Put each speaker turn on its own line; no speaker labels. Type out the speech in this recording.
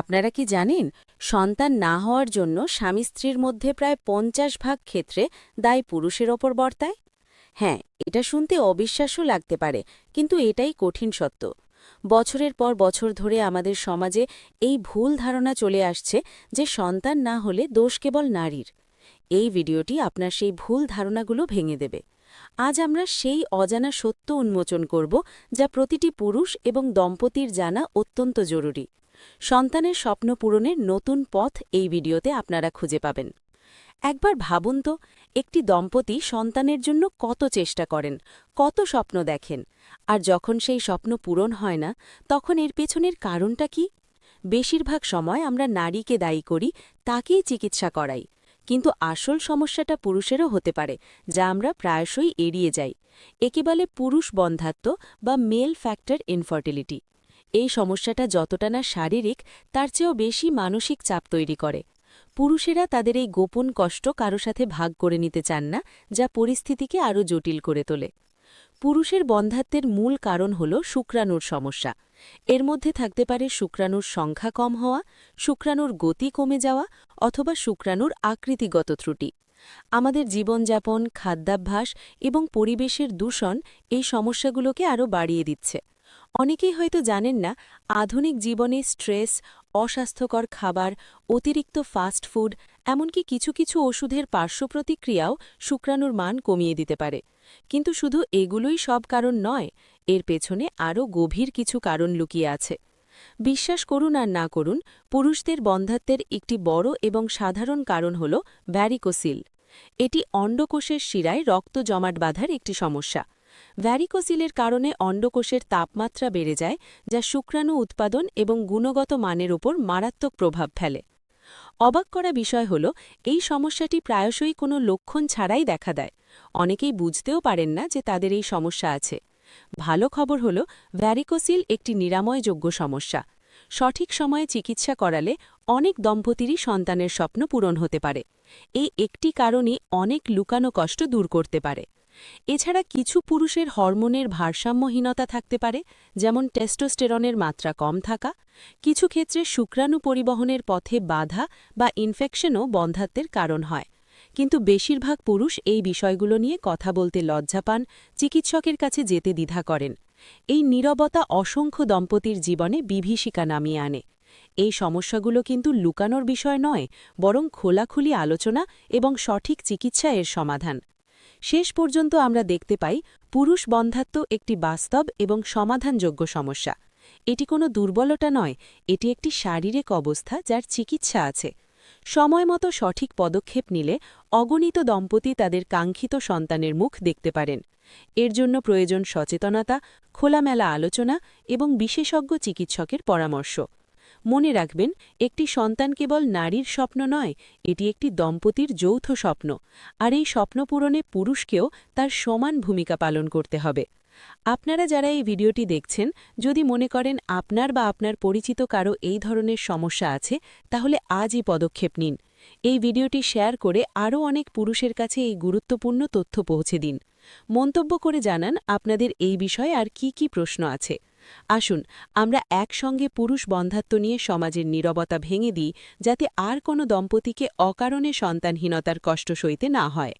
আপনারা কি জানেন, সন্তান না হওয়ার জন্য স্বামী স্ত্রীর মধ্যে প্রায় পঞ্চাশ ভাগ ক্ষেত্রে দায় পুরুষের ওপর বর্তায়? হ্যাঁ এটা শুনতে অবিশ্বাস্য লাগতে পারে, কিন্তু এটাই কঠিন সত্য। বছরের পর বছর ধরে আমাদের সমাজে এই ভুল ধারণা চলে আসছে যে সন্তান না হলে দোষ কেবল নারীর। এই ভিডিওটি আপনার সেই ভুল ধারণাগুলো ভেঙে দেবে। আজ আমরা সেই অজানা সত্য উন্মোচন করব যা প্রতিটি পুরুষ এবং দম্পতির জানা অত্যন্ত জরুরি। সন্তানের স্বপ্ন পূরণের নতুন পথ এই ভিডিওতে আপনারা খুঁজে পাবেন। একবার ভাবুন তো, একটি দম্পতি সন্তানের জন্য কত চেষ্টা করেন, কত স্বপ্ন দেখেন, আর যখন সেই স্বপ্ন পূরণ হয় না, তখন এর পেছনের কারণটা কি? বেশিরভাগ সময় আমরা নারীকে দায়ী করি, তাকেই চিকিৎসা করাই। কিন্তু আসল সমস্যাটা পুরুষেরও হতে পারে, যা আমরা প্রায়শই এড়িয়ে যাই। একে বলে পুরুষ বন্ধাত্ব বা মেল ফ্যাক্টর ইনফার্টিলিটি। এই সমস্যাটা যতটা না শারীরিক, তার চেয়েও বেশি মানসিক চাপ তৈরি করে। পুরুষেরা তাদের এই গোপন কষ্ট কারও সাথে ভাগ করে নিতে চান না, যা পরিস্থিতিকে আরও জটিল করে তোলে। পুরুষের বন্ধাত্বের মূল কারণ হল শুক্রাণুর সমস্যা। এর মধ্যে থাকতে পারে শুক্রাণুর সংখ্যা কম হওয়া, শুক্রাণুর গতি কমে যাওয়া অথবা শুক্রাণুর আকৃতিগত ত্রুটি। আমাদের জীবনযাপন, খাদ্যাভ্যাস এবং পরিবেশের দূষণ এই সমস্যাগুলোকে আরও বাড়িয়ে দিচ্ছে। অনেকেই হয়তো জানেন না, আধুনিক জীবনে স্ট্রেস, অস্বাস্থ্যকর খাবার, অতিরিক্ত ফাস্ট ফুড, এমনকি কিছু কিছু ওষুধের পার্শ্ব প্রতিক্রিয়াও শুক্রাণুর মান কমিয়ে দিতে পারে। কিন্তু শুধু এগুলোই সব কারণ নয়, এর পেছনে আরও গভীর কিছু কারণ লুকিয়ে আছে। বিশ্বাস করুন আর না করুন, পুরুষদের বন্ধাত্বের একটি বড় এবং সাধারণ কারণ হল ভ্যারিকোসিল এটি অন্ডকোষের শিরায় রক্ত জমাট বাঁধার একটি সমস্যা। ভ্যারিকোসিলের কারণে অন্ডকোষের তাপমাত্রা বেড়ে যায়, যা শুক্রাণু উৎপাদন এবং গুণগত মানের ওপর মারাত্মক প্রভাব ফেলে। অবাক করা বিষয় হল, এই সমস্যাটি প্রায়শই কোনো লক্ষণ ছাড়াই দেখা দেয়। অনেকেই বুঝতেও পারেন না যে তাদের এই সমস্যা আছে। ভালো খবর হল ভ্যারিকোসিল একটি নিরাময়যোগ্য সমস্যা। সঠিক সময়ে চিকিৎসা করালে অনেক দম্পতিরই সন্তানের স্বপ্ন পূরণ হতে পারে। এই একটি কারণই অনেক লুকানো কষ্ট দূর করতে পারে। এছাড়া কিছু পুরুষের হরমোনের ভারসাম্যহীনতা থাকতে পারে, যেমন টেস্টোস্টেরনের মাত্রা কম থাকা, কিছু ক্ষেত্রে শুক্রাণু পরিবহনের পথে বাধা বা ইনফেকশনও বন্ধাত্বের কারণ হয়। কিন্তু বেশিরভাগ পুরুষ এই বিষয়গুলো নিয়ে কথা বলতে লজ্জা পান, চিকিৎসকের কাছে যেতে দ্বিধা করেন। এই নীরবতা অসংখ্য দম্পতির জীবনে বিভীষিকা নামিয়ে আনে। এই সমস্যাগুলো কিন্তু লুকানোর বিষয় নয়, বরং খোলাখুলি আলোচনা এবং সঠিক চিকিৎসা এর সমাধান। শেষ পর্যন্ত আমরা দেখতে পাই পুরুষ বন্ধাত্ব একটি বাস্তব এবং সমাধানযোগ্য সমস্যা। এটি কোনো দুর্বলতা নয়, এটি একটি শারীরিক অবস্থা যার চিকিৎসা আছে। সময় মতো সঠিক পদক্ষেপ নিলে অগণিত দম্পতি তাদের কাঙ্ক্ষিত সন্তানের মুখ দেখতে পারেন। এর জন্য প্রয়োজন সচেতনতা, খোলামেলা আলোচনা এবং বিশেষজ্ঞ চিকিৎসকের পরামর্শ। মনে রাখবেন, একটি সন্তান কেবল নারীর স্বপ্ন নয়, এটি একটি দম্পতির যৌথ স্বপ্ন, আর এই স্বপ্ন পূরণে পুরুষকেও তার সমান ভূমিকা পালন করতে হবে। আপনারা যারা এই ভিডিওটি দেখছেন, যদি মনে করেন আপনার বা আপনার পরিচিত কারও এই ধরনের সমস্যা আছে, তাহলে আজই পদক্ষেপ নিন। এই ভিডিওটি শেয়ার করে আরও অনেক পুরুষের কাছে এই গুরুত্বপূর্ণ তথ্য পৌঁছে দিন। মন্তব্য করে জানান আপনাদের এই বিষয়ে আর কি কি প্রশ্ন আছে। আসুন, আমরা একসঙ্গে পুরুষ বন্ধাত্ব নিয়ে সমাজের নীরবতা ভেঙে দিই যাতে আর কোনো দম্পতিকে অকারণে সন্তানহীনতার কষ্ট সইতে না হয়।